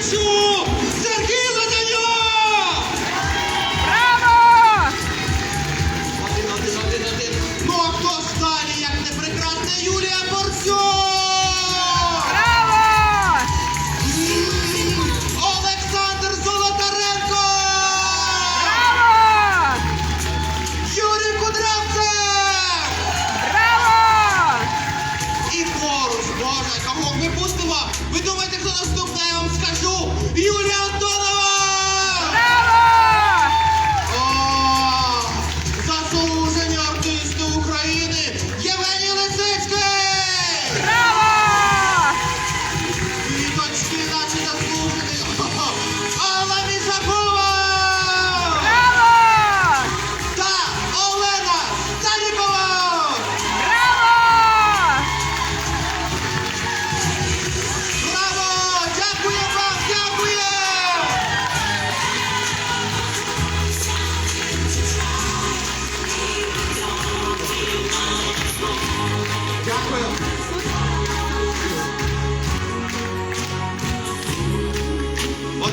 перекричу! Сергій Леденюк! Браво! Один, один, один, один. Ну а хто ж далі, як не прекрасна Юлія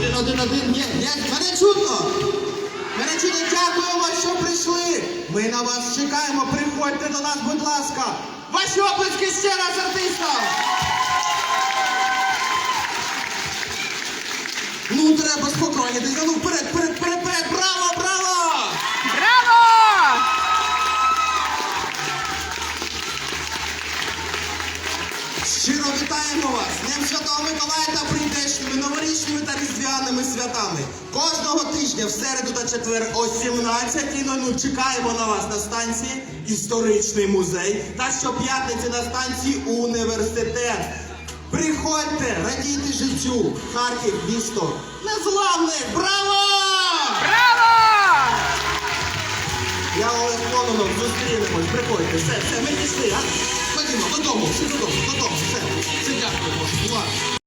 Один, один, один, ні, ні, мене чутно! Мене чутно, дякуємо, що прийшли! Ми на вас чекаємо, приходьте до нас, будь ласка! Ваші оплески ще раз артистам! Ну, треба спокійнитися, ну вперед, вперед, вперед, вперед! Браво, браво! Браво! Щиро вітаємо вас! Різдвяними святами. Кожного тижня в середу та четвер о 17.00 чекаємо на вас на станції Історичний музей та щоп'ятниці на станції Університет. Приходьте, радійте життю! Харків, місто незламне! Браво! Браво! Я Олег Кононов, зустрінемось, приходьте, все, все, ми пішли, а? Ходімо, додому, всі додому, додому, все, все дякуємо.